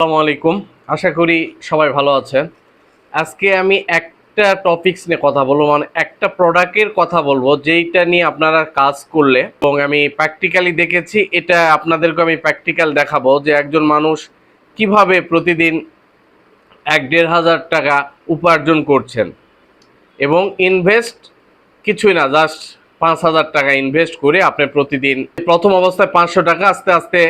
আসসালামু আলাইকুম। আশা করি সবাই ভালো আছেন। আজকে আমি একটা টপিকস নিয়ে কথা বলব মানে একটা প্রোডাক্টের কথা বলব, যেইটা নিয়ে আপনারা কাজ করলে এবং আমি প্র্যাকটিক্যালি দেখেছি, এটা আপনাদেরকে আমি প্র্যাকটিক্যাল দেখাবো যে একজন মানুষ কীভাবে প্রতিদিন এক দেড় হাজার টাকা উপার্জন করছেন। এবং ইনভেস্ট কিছুই না জাস্ট পাঁচ হাজার টাকা ইনভেস্ট করে আপনি প্রতিদিন, প্রথম অবস্থায় পাঁচশো টাকা, আস্তে আস্তে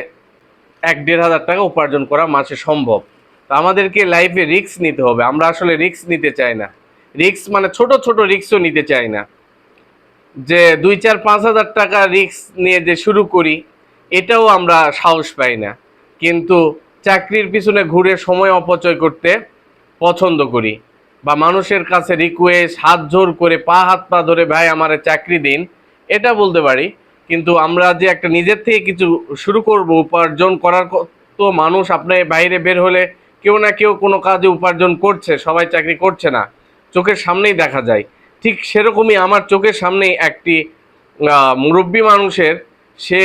এক দেড় হাজার টাকা উপার্জন করা মাসে সম্ভব। তো আমাদেরকে লাইফে রিস্ক নিতে হবে। আমরা আসলে রিস্ক নিতে চাই না। রিস্ক মানে ছোট ছোট রিস্কও নিতে চাই না। যে দুই, চার, পাঁচ হাজার টাকা রিস্ক নিয়ে যে শুরু করি, এটাও আমরা সাহস পাই না। কিন্তু চাকরির পিছনে ঘুরে সময় অপচয় করতে পছন্দ করি বা মানুষের কাছে রিকোয়েস্ট হাত জোর করে পা, হাত, পা ধরে, ভাই, আমার চাকরি দিন। এটা বলতে পারি। কিন্তু আমরা যে একটা নিজের থেকে কিছু শুরু করব, উপার্জন করার তো মানুষ আপনি বাইরে বের হলে কেউ না কেউ কোনো কাজে উপার্জন করছে, সবাই চাকরি করছে না। চোখের সামনেই দেখা যায়। ঠিক সেরকমই আমার চোখের সামনেই একটি মুরব্বী মানুষের, সে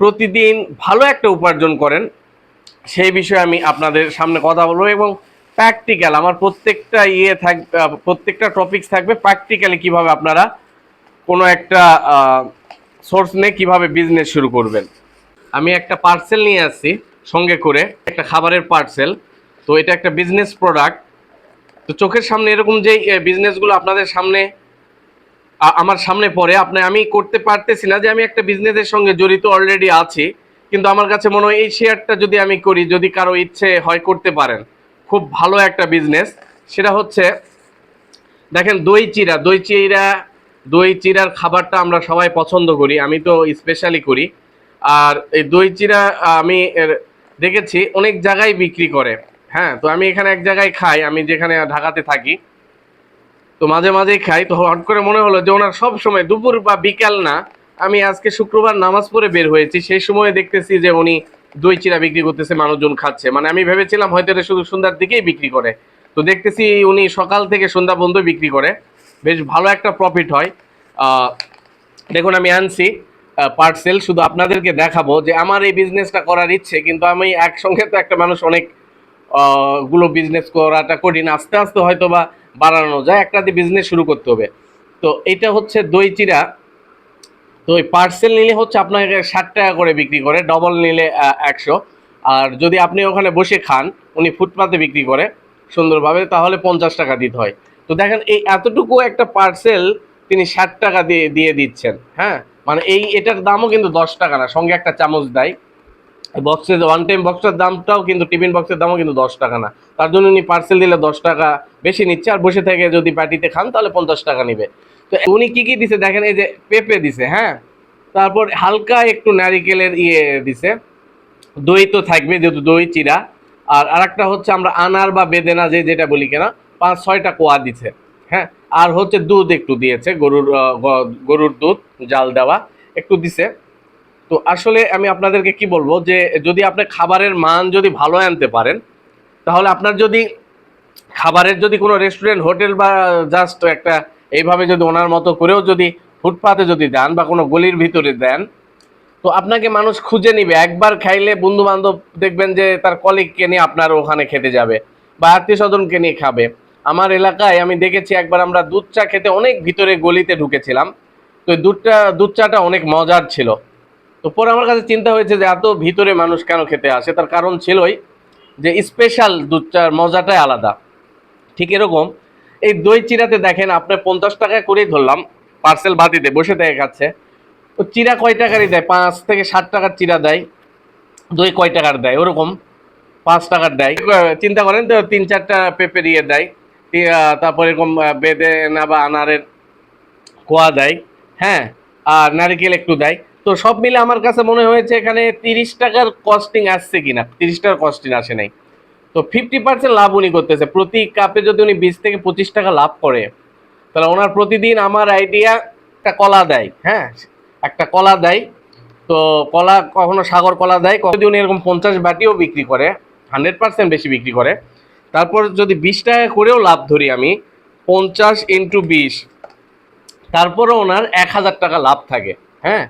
প্রতিদিন ভালো একটা উপার্জন করেন। সেই বিষয়ে আমি আপনাদের সামনে কথা বলব এবং প্র্যাকটিক্যাল আমার প্রত্যেকটা ইয়ে থাকবে প্রত্যেকটা টপিকস থাকবে। প্র্যাকটিক্যালি কীভাবে আপনারা কোনো একটা সোর্স নিয়ে কীভাবে বিজনেস শুরু করবেন? আমি একটা পার্সেল নিয়ে আসছি, সঙ্গে করে একটা খাবারের পার্সেল তো এটা একটা বিজনেস প্রোডাক্ট তো চোখের সামনে এরকম যে বিজনেসগুলো আপনাদের সামনে আমার সামনে পড়ে, আপনি, আমি করতে পারতেছি না যে আমি একটা বিজনেসের সঙ্গে জড়িত অলরেডি আছি। কিন্তু আমার কাছে মনে হয় এই শেয়ারটা যদি আমি করি, যদি কারও ইচ্ছে হয় করতে পারেন, খুব ভালো একটা বিজনেস সেটা হচ্ছে, দেখেন দই চিরা দই চিরা দই চিরার খাবারটা আমরা সবাই পছন্দ করি, আমি তো স্পেশালি করি। আর এই দই চিরা, আমি দেখেছি, অনেক জায়গায় বিক্রি করে। হ্যাঁ তো আমি এখানে এক জায়গায় খাই, আমি যেখানে ঢাকাতে থাকি। তো মাঝে মাঝেই খাই, তো হট করে মনে হলো যে ওনার সব সময় দুপুর বা বিকাল না, আমি আজকে শুক্রবার নামাজ পড়ে বের হয়েছি, সেই সময় দেখতেছি যে উনি দই চিরা বিক্রি করতেছে, মানুষজন খাচ্ছে। মানে আমি ভেবেছিলাম হয়তো এটা শুধু সন্ধ্যার দিকেই বিক্রি করে। তো দেখতেছি উনি সকাল থেকে সন্ধ্যা পর্যন্ত বিক্রি করে। বেশ ভালো একটা প্রফিট হয়। দেখুন, আমি আনছি পার্সেল শুধু আপনাদেরকে দেখাবো যে আমার এই বিজনেসটা করার ইচ্ছে, কিন্তু আমি একসঙ্গে তো একটা মানুষ অনেকগুলো বিজনেস করাটা কঠিন। আস্তে আস্তে হয়তো বা বাড়ানো যায়, একটা দিয়ে বিজনেস শুরু করতে হবে। তো এটা হচ্ছে দই চিরা। তো ওই পার্সেল নিলে হচ্ছে আপনাকে ষাট টাকা করে বিক্রি করে ডবল নিলে একশো। আর যদি আপনি ওখানে বসে খান, উনি ফুটপাতে বিক্রি করে সুন্দরভাবে, তাহলে পঞ্চাশ টাকা দিতে হয়। তো দেখেন, এই এতটুকু একটা পার্সেল তিনি ষাট টাকা দিয়ে দিয়ে দিচ্ছেন হ্যাঁ? মানে এই, এটার দামও কিন্তু দশ টাকা না, সঙ্গে একটা চামচ দেয়। বক্সের ওয়ান টাইম বক্সের দামটাও কিন্তু টিফিন বক্সের দামও কিন্তু দশ টাকা না। তার জন্য উনি পার্সেল দিলে দশ টাকা বেশি নিচ্ছে, আর বসে থেকে যদি পার্টিতে খান, তাহলে পঞ্চাশ টাকা নিবে। তো উনি কী কী দিছে দেখেন, এই যে পেঁপে দিছে হ্যাঁ? তারপর হালকা একটু নারিকেলের ইয়ে দিছে। দই তো থাকবে, যেহেতু দই চিরা আর আরেকটা হচ্ছে আমরা আনার বা বেদেনা যে, যেটা বলি কেনা পাঁচ ছয়টা কোয়া দিছে হ্যাঁ? আর হচ্ছে দুধ একটু দিয়েছে, গরুর গরুর দুধ, জাল দেওয়া একটু দিছে। তো আসলে আমি আপনাদেরকে কি বলব যে, যদি আপনি খাবারের মান যদি ভালো আনতে পারেন, তাহলে আপনার যদি খাবারের যদি কোনো রেস্টুরেন্ট হোটেল বা জাস্ট একটা এইভাবে যদি ওনার মতো করেও যদি ফুটপাতে যদি দেন বা কোনো গলির ভিতরে দেন, তো আপনাকে মানুষ খুঁজে নিবে। একবার খাইলে বন্ধু বান্ধব দেখবেন যে তার কলিগকে নিয়ে আপনার ওখানে খেতে যাবে বা আত্মীয় স্বজনকে নিয়ে খাবে। আমার এলাকায় আমি দেখেছি একবার আমরা দুধ চা খেতে অনেক ভিতরে গলিতে ঢুকেছিলাম। তো দুধটা দুধ চাটা অনেক মজার ছিল। তো পরে আমার কাছে চিন্তা হয়েছে যে এত ভিতরে মানুষ কেন খেতে আসে? তার কারণ ছিলই যে স্পেশাল দুধ চার মজাটাই আলাদা। ঠিক এরকম। এই দই চিরাতে দেখেন আপনি পঞ্চাশ টাকা করেই ধরলাম পার্সেল বাতিতে বসে থেকে খাচ্ছে। তো চিরা কয় টাকারই দেয়? পাঁচ থেকে ষাট টাকার চিরা দেয়। দই কয় টাকার দেয়? ওরকম পাঁচ টাকার দেয়। চিন্তা করেন তো, তিন চারটা পেঁপে দিয়ে দেয়। তারপর এরকম আহ, বেদেনা বা আনারের কোয়া দেয় হ্যাঁ আর নারিকেল একটু দেয়। তো সব মিলে আমার কাছে মনে হয়েছে এখানে তিরিশ টাকার কস্টিং আসছে কিনা তিরিশ টাকার কস্টিং আসে নাই। তো ফিফটি পার্সেন্ট লাভ উনি করতেছে। প্রতি কাপে যদি উনি বিশ থেকে পঁচিশ টাকা লাভ করে তাহলে ওনার প্রতিদিন আমার আইডিয়া একটা কলা দেয় হ্যাঁ একটা কলা দেয়। তো কলা কখনো সাগর কলা দেয় কখনো উনি এরকম পঞ্চাশ বাটিও বিক্রি করে হান্ড্রেড পার্সেন্ট বেশি বিক্রি করে তারপর যদি বিশ টাকা করেও লাভ ধরি আমি, পঞ্চাশ ইন্টু বিশ তারপরে ওনার এক হাজার টাকা লাভ থাকে হ্যাঁ?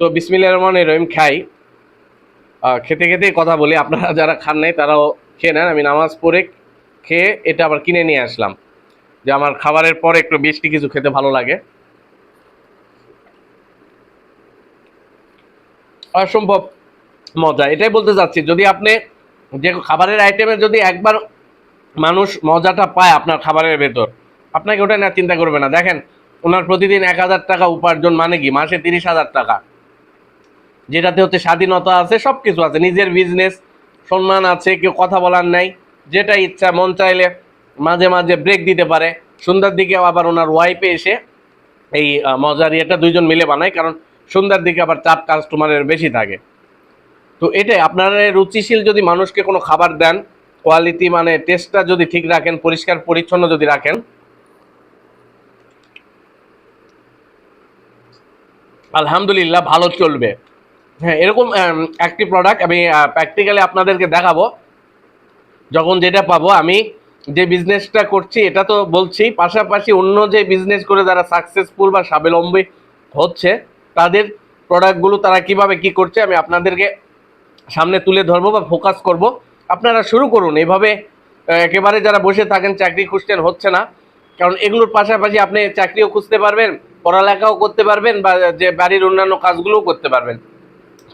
তো বিসমিল্লা রহমান রহিম খাই। খেতে খেতেই কথা বলি, আপনারা যারা খান নাই তারাও খেয়ে নেন, আমি নামাজ পড়ে খেয়ে এটা আবার কিনে নিয়ে আসলাম। যে আমার খাবারের পরে একটু বেশি কিছু খেতে ভালো লাগে। অসম্ভব মজা, এটাই বলতে চাচ্ছি, যদি আপনি যে খাবারের আইটেমে যদি একবার মানুষ মজাটা পায় আপনার খাবারের ভেতর। আপনাকে ওটা না চিন্তা করবে না। দেখেন, ওনার প্রতিদিন এক হাজার টাকা উপার্জন মানে কি? মাসে তিরিশ হাজার টাকা। যেটাতে হচ্ছে স্বাধীনতা আছে সব কিছু আছে। নিজের বিজনেস সম্মান আছে, কেউ কথা বলার নাই। যেটা ইচ্ছা, মন চাইলে মাঝে মাঝে ব্রেক দিতে পারে। সন্ধ্যার দিকে আবার ওনার ওয়াইফে এসে এই মজার ইয়েটা দুইজন মিলে বানায়, কারণ সন্ধ্যার দিকে আবার চাপ কাস্টমারের বেশি থাকে। তো এটাই, আপনারা রুচিশীল যদি মানুষকে কোনো খাবার দেন কোয়ালিটি মানে টেস্টটা যদি ঠিক রাখেন, পরিষ্কার, পরিচ্ছন্ন যদি রাখেন। আলহামদুলিল্লাহ, ভালো চলবে। হ্যাঁ এরকম একটি প্রোডাক্ট আমি প্র্যাকটিক্যালি আপনাদেরকে দেখাবো। যখন যেটা পাবো, আমি যে বিজনেসটা করছি, এটা তো বলছি, পাশাপাশি অন্য যে বিজনেস করে যারা সাকসেসফুল বা স্বাবলম্বী হচ্ছে, তাদের প্রোডাক্টগুলো তারা কীভাবে কি করছে, আমি আপনাদেরকে সামনে তুলে ধরবো বা ফোকাস করব। আপনারা শুরু করুন। এভাবে একেবারে যারা বসে থাকেন, চাকরি খুঁজতেন হচ্ছে না। কারণ এগুলোর পাশাপাশি আপনি চাকরিও খুঁজতে পারবেন, পড়ালেখাও করতে পারবেন বা যে বাড়ির অন্যান্য কাজগুলোও করতে পারবেন।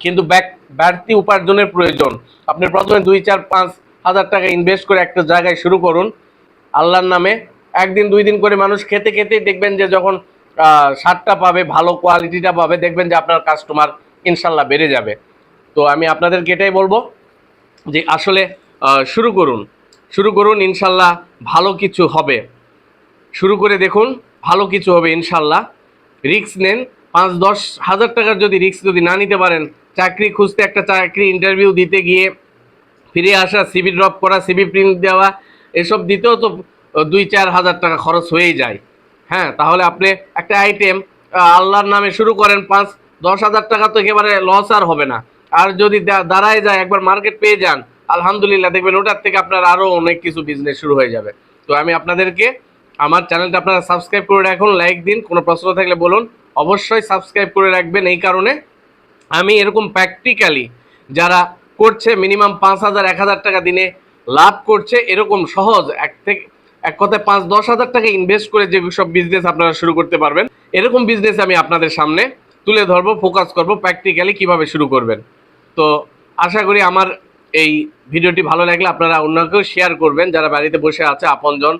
কিন্তু ব্যাক, বাড়তি উপার্জনের প্রয়োজন। আপনি প্রথমে দুই, চার, পাঁচ হাজার টাকা ইনভেস্ট করে একটা জায়গায় শুরু করুন। আল্লাহর নামে একদিন, দুই দিন করে মানুষ খেতে খেতেই দেখবেন যে যখন সারটা পাবে, ভালো কোয়ালিটিটা পাবে, দেখবেন যে আপনার কাস্টমার ইনশাল্লাহ বেড়ে যাবে। তো আমি আপনাদেরকে এটাই বলব যে আসলে শুরু করুন। শুরু করুন, ইনশাল্লাহ ভালো কিছু হবে। শুরু করে দেখুন, ভালো কিছু হবে, ইনশাল্লাহ। রিস্ক নেন, পাঁচ, দশ হাজার টাকার যদি রিস্ক যদি না নিতে পারেন, চাকরি খুঁজতে একটা চাকরি ইন্টারভিউ দিতে গিয়ে ফিরে আসা সিবি ড্রপ করা সিবি প্রিন্ট দেওয়া, এসব দিতেও তো দুই, চার হাজার টাকা খরচ হয়েই যায়। হ্যাঁ তাহলে আপনি একটা আইটেম আল্লাহর নামে শুরু করেন, পাঁচ, দশ হাজার টাকা তো একেবারে লস আর হবে না। আর যদি দাঁড়ায় যায়, একবার মার্কেট পেয়ে যান, আলহামদুলিল্লাহ দেখবেন ওটার থেকে আপনার আরও অনেক কিছু বিজনেস শুরু হয়ে যাবে। তো আমি আপনাদেরকে, আমার চ্যানেলটা আপনারা সাবস্ক্রাইব করে রাখুন লাইক দিন, কোনো প্রশ্ন থাকলে বলুন। অবশ্যই সাবস্ক্রাইব করে রাখবেন এই কারণে। আমি এরকম প্র্যাকটিক্যালি যারা করছে মিনিমাম পাঁচ হাজার, এক হাজার টাকা দিনে লাভ করছে, এরকম সহজ এক থেকে, এক কথায় পাঁচ, দশ হাজার টাকা ইনভেস্ট করে যে সব বিজনেস আপনারা শুরু করতে পারবেন, এরকম বিজনেস আমি আপনাদের সামনে তুলে ধরবো ফোকাস করব প্র্যাকটিক্যালি কীভাবে শুরু করবেন। তো আশা করি আমার এই ভিডিওটি ভালো লাগলে আপনারা অন্যকেও শেয়ার করবেন। যারা বাড়িতে বসে আছে, আপনজন,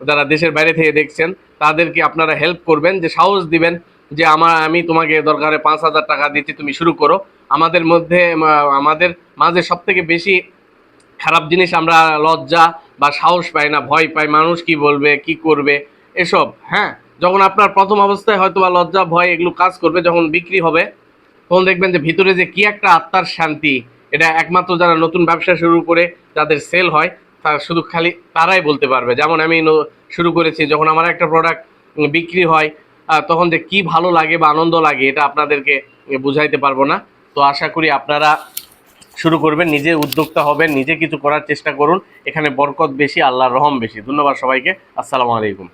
যারা দেশের বাইরে থেকে দেখছেন, তাদেরকে আপনারা হেল্প করবেন, যে সাহস দিবেন যে আমার আমি তোমাকে দরকারে পাঁচ হাজার টাকা দিচ্ছি, তুমি শুরু করো। আমাদের মধ্যে আমাদের মাঝে সব থেকে বেশি খারাপ জিনিস আমরা লজ্জা বা সাহস পাই না, ভয় পাই, মানুষ কি বলবে, কি করবে, এসব হ্যাঁ? যখন আপনার প্রথম অবস্থায় হয়তো বা লজ্জা, ভয় এগুলো কাজ করবে, যখন বিক্রি হবে তখন দেখবেন যে ভিতরে যে কি একটা আত্মার শান্তি, এটা একমাত্র যারা নতুন ব্যবসা শুরু করে যাদের সেল হয়, তার শুধু খালি তারাই বলতে পারবে। যেমন আমি শুরু করেছি, যখন আমার একটা প্রোডাক্ট বিক্রি হয় তখন যে কি ভালো লাগে বা আনন্দ লাগে, এটা আপনাদেরকে বুঝাইতে পারব না। তো আশা করি আপনারা শুরু করবেন, নিজে উদ্যোক্তা হবেন, নিজে কিছু করার চেষ্টা করুন। এখানে বরকত বেশি, আল্লাহর রহম বেশি। ধন্যবাদ সবাইকে। আসসালামু আলাইকুম।